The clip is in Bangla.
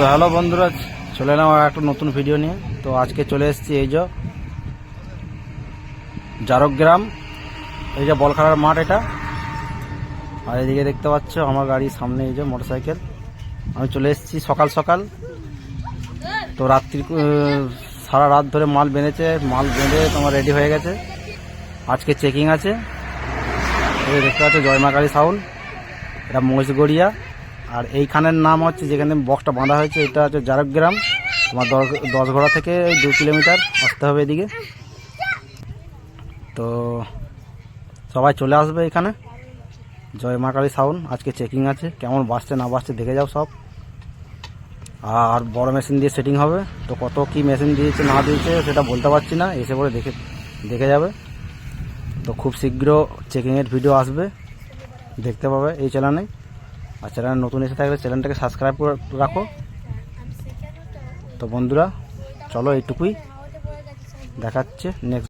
তো হ্যালো বন্ধুরা, চলে এলাম আর একটা নতুন ভিডিও নিয়ে। তো আজকে চলে এসেছি এই যে জারকগ্রাম, এই যে বল খেলার মাঠ এটা। আর এদিকে দেখতে পাচ্ছ আমার গাড়ির সামনে এই যে মোটরসাইকেল। আমি চলে এসেছি সকাল সকাল। তো রাত্রি সারা রাত ধরে মাল বেঁধেছে, মাল বেঁধে তোমার রেডি হয়ে গেছে। আজকে চেকিং আছে। দেখতে পাচ্ছ জয়মাকালী সাউন্ড এটা মহিষগড়িয়া আর এইখানের নাম হচ্ছে যেখানে বক্সটা বাঁধা হয়েছে, এটা হচ্ছে জারকগ্রাম তোমার দশ ঘোড়া থেকে দু কিলোমিটার আসতে হবে এদিকে। তো সবাই চলে আসবে এখানে। জয় মা কালী সাউন্ড, আজকে চেকিং আছে, কেমন বাসছে না বাসছে দেখে যাও সব। আর বড় মেশিন দিয়ে সেটিং হবে, তো কত কি মেশিন দিয়েছে, না দিয়েছে সেটা বলতে পারছি না, এসে পরে দেখে দেখে যাবে। তো খুব শীঘ্র চেকিংয়ের ভিডিও আসবে, দেখতে পাবে এই চ্যানেলে আর চ্যানেল নতুন এসে থাকলে চ্যানেলটাকে সাবস্ক্রাইব করে রাখো। তো বন্ধুরা, চলো এইটুকুই। দেখাচ্ছে নেক্সট